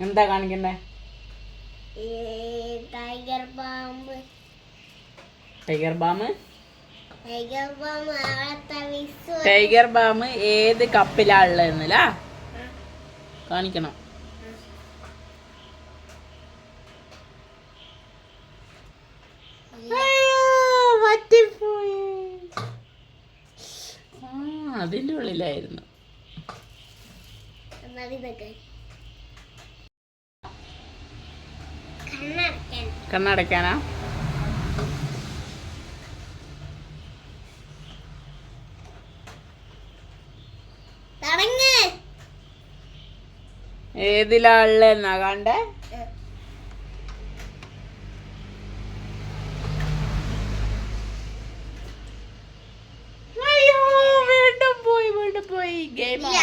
എന്താ കാണിക്കണ്ടേ ടൈഗർ പാമ്പ് ടൈഗർ ബാം ടൈഗർ ബാം ഏത് കപ്പിലാ ഉള്ളതെന്നല്ല കാണിക്കണം. അതിന്റെ ഉള്ളിലായിരുന്നു. കണ്ണടയ്ക്കാനാ ഏതിലാ ഉള്ളതെന്നാ കണ്ടേ? അയ്യോ വീണ്ടും പോയി വീണ്ടും പോയി. ഗെയിം ഇല്ല.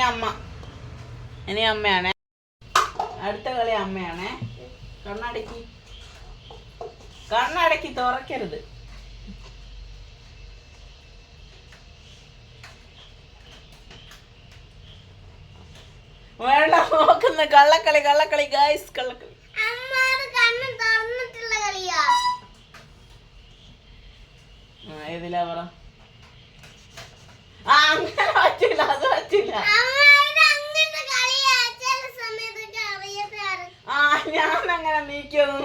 ഇനി അമ്മ. ഇനി അമ്മയാണേ. അടുത്ത കളി അമ്മയാണ്. കണ്ണടക്കി. കണ്ണടക്കി തുറക്കരുത്. വേണ്ട നോക്കുന്ന. കള്ളക്കളി കള്ളക്കളി ഗായ്സ് കള്ളക്കളി. ഏതിലാ പറ?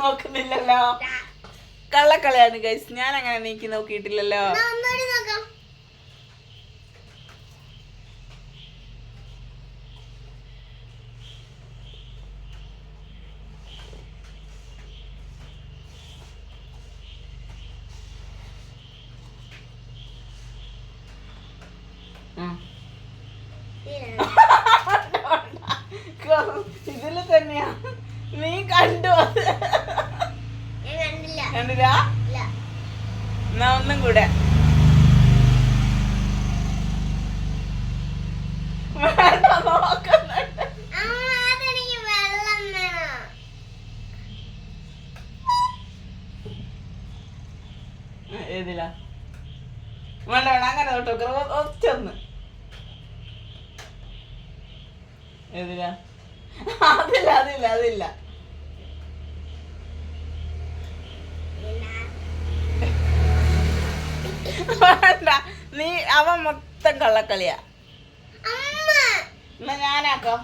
നോക്കുന്നില്ലല്ലോ. കള്ളക്കളിയാണ് ഗൈസ് ഞാൻ അങ്ങനെ നീക്കി. നോക്കിയിട്ടില്ലല്ലോ. ഇതിൽ തന്നെയാ നീ കണ്ടു കണ്ടില്ല എന്നാ ഒന്നും കൂടെ. വേണ്ട നോക്കുന്നുണ്ട്. ഏതിലാ? വേണ്ട വേണ്ട അങ്ങനെ തൊട്ടോ ഒറ്റൊന്ന് ഏതിലാ? അതില്ല അതില്ല അതില്ല വേണ്ട നീ അവൻ മൊത്തം കള്ളക്കളിയാ. എന്നാ ഞാനാക്കോ?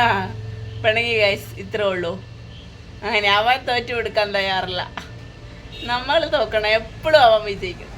ആ, പിണങ്ങി ഗൈസ് ഇത്രേ ഉള്ളൂ. അങ്ങനെ അവൻ തോറ്റു കൊടുക്കാൻ തയ്യാറില്ല. നമ്മൾ തോക്കണം എപ്പോഴും അവൻ വിജയിക്കും.